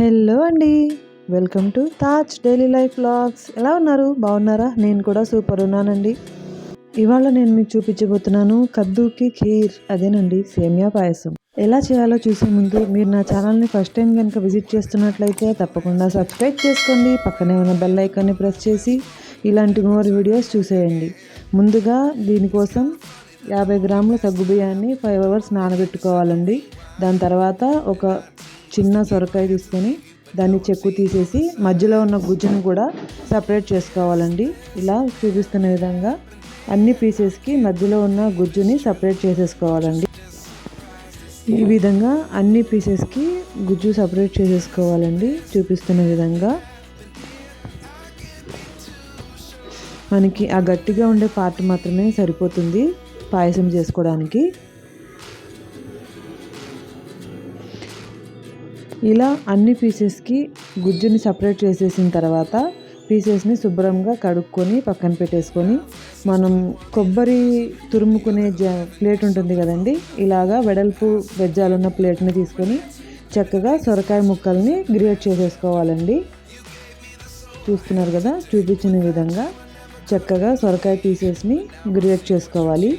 Hello అండి. Welcome to Taj daily life blogs ఎలా ఉన్నారు? బాగున్నారా? నేను కూడా సూపర్ ఉన్నానండి. ఇవాళ నేను మీకు చూపించబోతున్నాను కద్దుకి ఖీర్ అదేనండి సేమియా పాయసం. ఎలా చేయాలో చూసే ముందు మీరు నా ఛానల్ని ఫస్ట్ టైం కనుక విజిట్ చేస్తున్నట్లయితే తప్పకుండా సబ్స్క్రైబ్ చేసుకోండి. పక్కనే ఉన్న బెల్ ఐకాన్ని ప్రెస్ చేసి ఇలాంటి మోర్ వీడియోస్ చూసేయండి. ముందుగా దీనికోసం యాభై గ్రాముల సగ్గుబియ్యాన్ని ఫైవ్ అవర్స్ నానబెట్టుకోవాలండి. దాని తర్వాత ఒక చిన్న సొరకాయ తీసుకొని దాన్ని చెక్కు తీసేసి మధ్యలో ఉన్న గుజ్జును కూడా సపరేట్ చేసుకోవాలండి. ఇలా చూపిస్తున్న విధంగా అన్ని పీసెస్కి మధ్యలో ఉన్న గుజ్జుని సపరేట్ చేసేసుకోవాలండి. ఈ విధంగా అన్ని పీసెస్కి గుజ్జు సపరేట్ చేసేసుకోవాలండి. చూపిస్తున్న విధంగా మనకి ఆ గట్టిగా ఉండే పార్ట్ మాత్రమే సరిపోతుంది పాయసం చేసుకోవడానికి. ఇలా అన్ని పీసెస్కి గుజ్జుని సపరేట్ చేసేసిన తర్వాత పీసెస్ని శుభ్రంగా కడుక్కొని పక్కన పెట్టేసుకొని మనం కొబ్బరి తురుముకునే జ ప్లేట్ ఉంటుంది కదండి ఇలాగా వెడల్పు వెజ్జాలున్న ప్లేట్ని తీసుకొని చక్కగా సొరకాయ ముక్కల్ని గ్రేట్ చేసేసుకోవాలండి. చూస్తున్నారు కదా చూపించిన విధంగా చక్కగా సొరకాయ పీసెస్ని గ్రేట్ చేసుకోవాలి.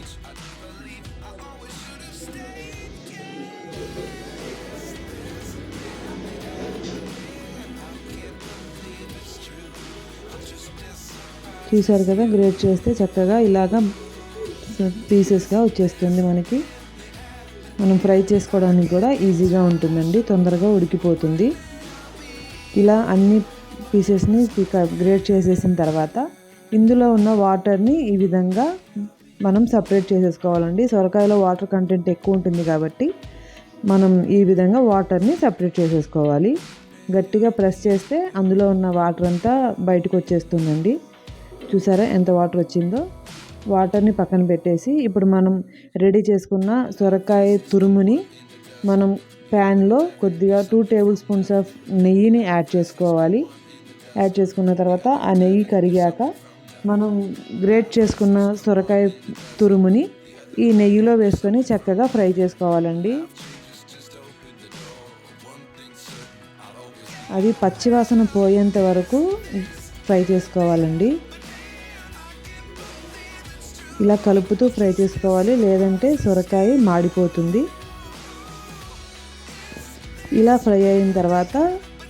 చూసారు కదా గ్రేట్ చేస్తే చక్కగా ఇలాగా పీసెస్గా వచ్చేస్తుంది మనకి. మనం ఫ్రై చేసుకోవడానికి కూడా ఈజీగా ఉంటుందండి తొందరగా ఉడికిపోతుంది. ఇలా అన్ని పీసెస్ని గ్రేట్ చేసేసిన తర్వాత ఇందులో ఉన్న వాటర్ని ఈ విధంగా మనం సపరేట్ చేసేసుకోవాలండి. సొరకాయలో వాటర్ కంటెంట్ ఎక్కువ ఉంటుంది కాబట్టి మనం ఈ విధంగా వాటర్ని సపరేట్ చేసేసుకోవాలి. గట్టిగా ప్రెస్ చేస్తే అందులో ఉన్న వాటర్ అంతా బయటకు వచ్చేస్తుందండి. చూసారా ఎంత వాటర్ వచ్చిందో? వాటర్ని పక్కన పెట్టేసి ఇప్పుడు మనం రెడీ చేసుకున్న సొరకాయ తురుముని మనం ప్యాన్లో కొద్దిగా టూ టేబుల్ స్పూన్స్ ఆఫ్ నెయ్యిని యాడ్ చేసుకోవాలి. యాడ్ చేసుకున్న తర్వాత ఆ నెయ్యి కరిగాక మనం గ్రేట్ చేసుకున్న సొరకాయ తురుముని ఈ నెయ్యిలో వేసుకొని చక్కగా ఫ్రై చేసుకోవాలండి. అది పచ్చివాసన పోయేంత వరకు ఫ్రై చేసుకోవాలండి. ఇలా కలుపుతూ ఫ్రై చేసుకోవాలి. లేదంటే సొరకాయ మాడిపోతుంది. ఇలా ఫ్రై అయిన తర్వాత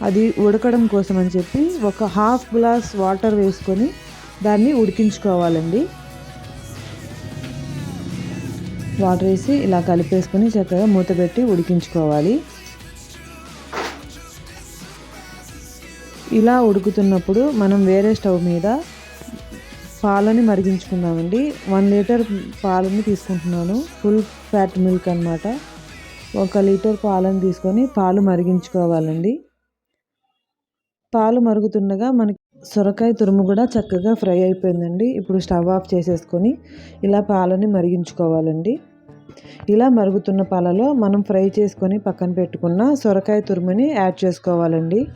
అది ఉడకడం కోసం అని చెప్పి ఒక హాఫ్ గ్లాస్ వాటర్ వేసుకొని దాన్ని ఉడికించుకోవాలండి. వాటర్ వేసి ఇలా కలిపేసుకొని చక్కగా మూత పెట్టి ఉడికించుకోవాలి. ఇలా ఉడుకుతున్నప్పుడు మనం వేరే స్టవ్ మీద పాలని మరిగించుకుందామండి. వన్ లీటర్ పాలని తీసుకుంటున్నాను. ఫుల్ ఫ్యాట్ మిల్క్ అనమాట ఒక లీటర్ పాలను తీసుకొని పాలు మరిగించుకోవాలండి. పాలు మరుగుతుండగా మనకి సొరకాయ తురుము కూడా చక్కగా ఫ్రై అయిపోయిందండి. ఇప్పుడు స్టవ్ ఆఫ్ చేసేసుకొని ఇలా పాలని మరిగించుకోవాలండి. ఇలా మరుగుతున్న పాలలో మనం ఫ్రై చేసుకొని పక్కన పెట్టుకున్న సొరకాయ తురుముని యాడ్ చేసుకోవాలండి.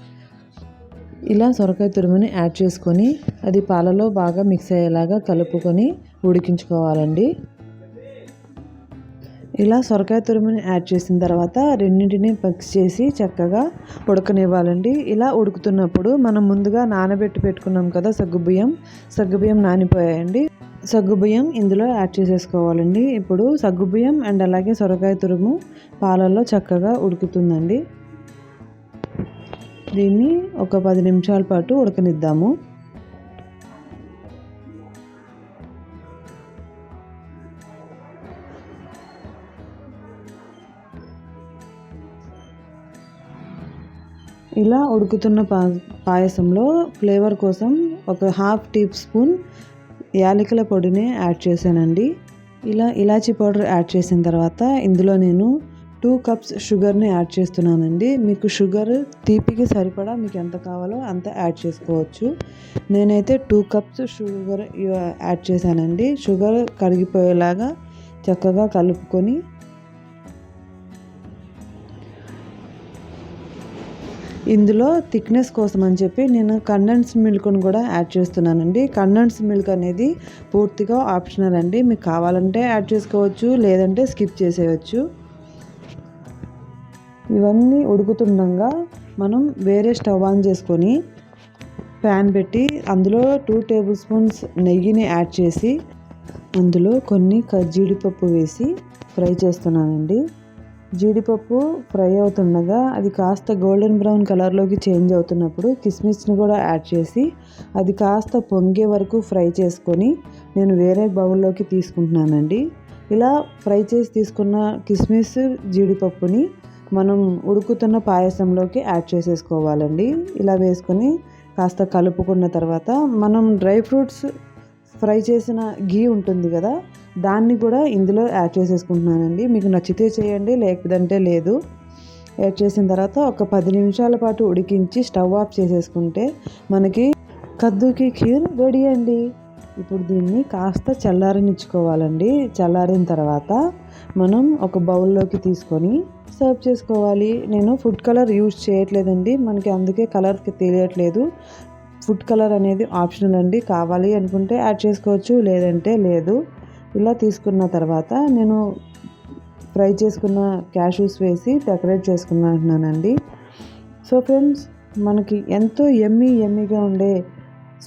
ఇలా సొరకాయ తురుముని యాడ్ చేసుకొని అది పాలలో బాగా మిక్స్ అయ్యేలాగా కలుపుకొని ఉడికించుకోవాలండి. ఇలా సొరకాయ తురుముని యాడ్ చేసిన తర్వాత రెండింటిని మిక్స్ చేసి చక్కగా ఉడకనివ్వాలండి. ఇలా ఉడుకుతున్నప్పుడు మనం ముందుగా నానబెట్టి పెట్టుకున్నాం కదా సగ్గుబియ్యం సగ్గుబియ్యం నానిపోయాయండి. సగ్గుబియ్యం ఇందులో యాడ్ చేసేసుకోవాలండి. ఇప్పుడు సగ్గుబియ్యం అండ్ అలాగే సొరకాయ తురుము పాలల్లో చక్కగా ఉడుకుతుందండి. దీన్ని ఒక పది నిమిషాల పాటు ఉడకనిద్దాము. ఇలా ఉడుకుతున్న పా పాయసంలో ఫ్లేవర్ కోసం ఒక హాఫ్ టీ స్పూన్ యాలకుల పొడిని యాడ్ చేశానండి. ఇలా ఇలాచీ పౌడర్ యాడ్ చేసిన తర్వాత ఇందులో నేను టూ కప్స్ షుగర్ని యాడ్ చేస్తున్నానండి. మీకు షుగర్ తీపికి సరిపడా మీకు ఎంత కావాలో అంత యాడ్ చేసుకోవచ్చు. నేనైతే టూ కప్స్ షుగర్ యాడ్ చేశానండి. షుగర్ కరిగిపోయేలాగా చక్కగా కలుపుకొని ఇందులో థిక్నెస్ కోసం అని చెప్పి నేను కండెన్స్ మిల్క్ను కూడా యాడ్ చేస్తున్నానండి. కండెన్స్ మిల్క్ అనేది పూర్తిగా ఆప్షనల్ అండి. మీకు కావాలంటే యాడ్ చేసుకోవచ్చు లేదంటే స్కిప్ చేసేయచ్చు. ఇవన్నీ ఉడుకుతుండగా మనం వేరే స్టవ్ ఆన్ చేసుకొని ప్యాన్ పెట్టి అందులో టూ టేబుల్ స్పూన్స్ నెయ్యిని యాడ్ చేసి అందులో కొన్ని జీడిపప్పు వేసి ఫ్రై చేస్తున్నానండి. జీడిపప్పు ఫ్రై అవుతుండగా అది కాస్త గోల్డెన్ బ్రౌన్ కలర్లోకి చేంజ్ అవుతున్నప్పుడు కిస్మిస్ని కూడా యాడ్ చేసి అది కాస్త పొంగే వరకు ఫ్రై చేసుకొని నేను వేరే బౌల్లోకి తీసుకుంటున్నానండి. ఇలా ఫ్రై చేసి తీసుకున్న కిస్మిస్ జీడిపప్పుని మనం ఉడుకుతున్న పాయసంలోకి యాడ్ చేసేసుకోవాలండి. ఇలా వేసుకొని కాస్త కలుపుకున్న తర్వాత మనం డ్రై ఫ్రూట్స్ ఫ్రై చేసిన ఘీ ఉంటుంది కదా దాన్ని కూడా ఇందులో యాడ్ చేసేసుకుంటున్నానండి. మీకు నచ్చితే చేయండి లేకపోతే లేదు. యాడ్ చేసిన తర్వాత ఒక పది నిమిషాల పాటు ఉడికించి స్టవ్ ఆఫ్ చేసేసుకుంటే మనకి కద్దుకి ఖీర్ రెడీ అండి. ఇప్పుడు దీన్ని కాస్త చల్లారనిచ్చుకోవాలండి. చల్లారిన తర్వాత మనం ఒక బౌల్లోకి తీసుకొని సర్వ్ చేసుకోవాలి. నేను ఫుడ్ కలర్ యూజ్ చేయట్లేదండి. మనకి అందుకే కలర్ తెలియట్లేదు. ఫుడ్ కలర్ అనేది ఆప్షనల్ అండి. కావాలి అనుకుంటే యాడ్ చేసుకోవచ్చు లేదంటే లేదు. ఇలా తీసుకున్న తర్వాత నేను ఫ్రై చేసుకున్న క్యాషూస్ వేసి డెకరేట్ చేసుకున్నానండి సో ఫ్రెండ్స్ మనకి ఎంతో ఎమ్మీ ఎమ్మీగా ఉండే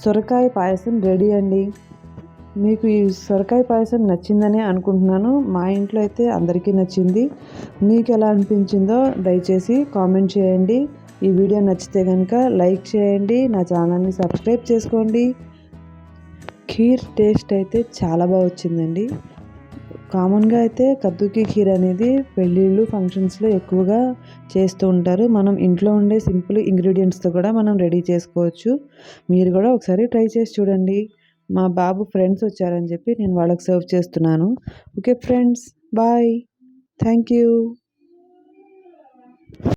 సొరకాయ పాయసం రెడీ అండి. మీకు ఈ సొరకాయ పాయసం నచ్చిందని అనుకుంటున్నాను. మా ఇంట్లో అయితే అందరికీ నచ్చింది. మీకు ఎలా అనిపించిందో దయచేసి కామెంట్ చేయండి. ఈ వీడియో నచ్చితే కనుక లైక్ చేయండి. నా ఛానల్ని సబ్స్క్రైబ్ చేసుకోండి. ఖీర్ టేస్ట్ అయితే చాలా బాగా వచ్చిందండి. కామన్గా అయితే కద్దుకి ఖీర్ అనేది పెళ్ళిళ్ళు ఫంక్షన్స్లో ఎక్కువగా చేస్తూ ఉంటారు. మనం ఇంట్లో ఉండే సింపుల్ ఇంగ్రీడియంట్స్తో కూడా మనం రెడీ చేసుకోవచ్చు. మీరు కూడా ఒకసారి ట్రై చేసి చూడండి. మా బాబు ఫ్రెండ్స్ వచ్చారని చెప్పి నేను వాళ్ళకి సర్వ్ చేస్తున్నాను. Okay friends bye. Thank you.